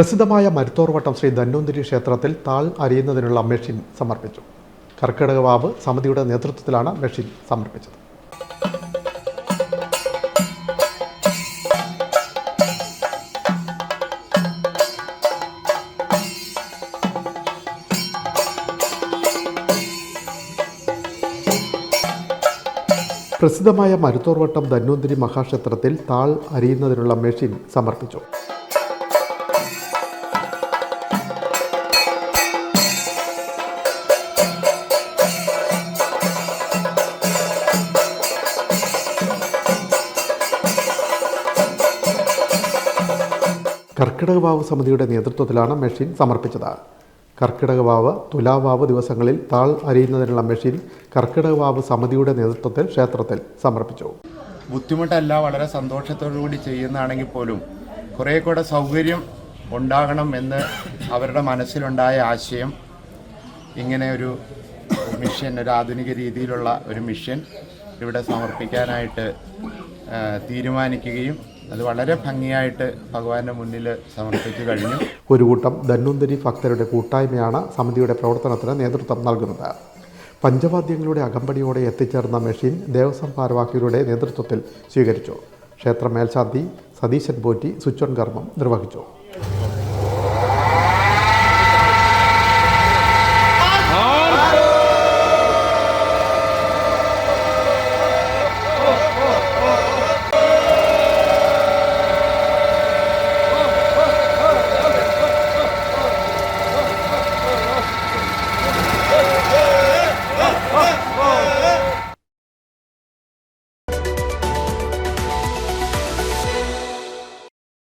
പ്രസിദ്ധമായ മരുത്തോർവട്ടം ശ്രീ ധന്വന്തിരി ക്ഷേത്രത്തിൽ താൾ അരിയുന്നതിനുള്ള മെഷീൻ സമർപ്പിച്ചു. കർക്കിടകവാവ് സമിതിയുടെ നേതൃത്വത്തിലാണ് മെഷീൻ സമർപ്പിച്ചത്. പ്രസിദ്ധമായ മരുത്തോർവട്ടം ധന്വന്തിരി മഹാക്ഷേത്രത്തിൽ താൾ അരിയുന്നതിനുള്ള മെഷീൻ സമർപ്പിച്ചു. കർക്കിടകവാവ് സമിതിയുടെ നേതൃത്വത്തിലാണ് മെഷീൻ സമർപ്പിച്ചത്. കർക്കിടകവാവ് തുലാവാവ് ദിവസങ്ങളിൽ താൾ അരിയുന്നതിനുള്ള മെഷീൻ കർക്കിടകവാവ് സമിതിയുടെ നേതൃത്വത്തിൽ ക്ഷേത്രത്തിൽ സമർപ്പിച്ചു. ബുദ്ധിമുട്ടല്ല വളരെ സന്തോഷത്തോടു കൂടി ചെയ്യുന്നതാണെങ്കിൽ പോലും കുറേ കൂടെ സൗകര്യം ഉണ്ടാകണം എന്ന് അവരുടെ മനസ്സിലുണ്ടായ ആശയം ഇങ്ങനെ ഒരു മിഷൻ ഒരു ആധുനിക രീതിയിലുള്ള ഒരു മിഷൻ ഇവിടെ സമർപ്പിക്കാനായിട്ട് തീരുമാനിക്കുകയും അത് വളരെ ഭംഗിയായിട്ട് ഭഗവാന്റെ മുന്നിൽ സമർപ്പിച്ചു കഴിഞ്ഞു. ഒരു കൂട്ടം ധന്വന്തരി ഭക്തരുടെ കൂട്ടായ്മയാണ് സമിതിയുടെ പ്രവർത്തനത്തിന് നേതൃത്വം നൽകുന്നത്. പഞ്ചവാദ്യങ്ങളുടെ അകമ്പടിയോടെ എത്തിച്ചേർന്ന മെഷീൻ ദേവസ്വം ഭാരവാഹികളുടെ നേതൃത്വത്തിൽ സ്വീകരിച്ചു. ക്ഷേത്ര മേൽശാന്തി സതീശൻ പോറ്റി സ്വിച്ച് ഓൺ കർമ്മം നിർവഹിച്ചു.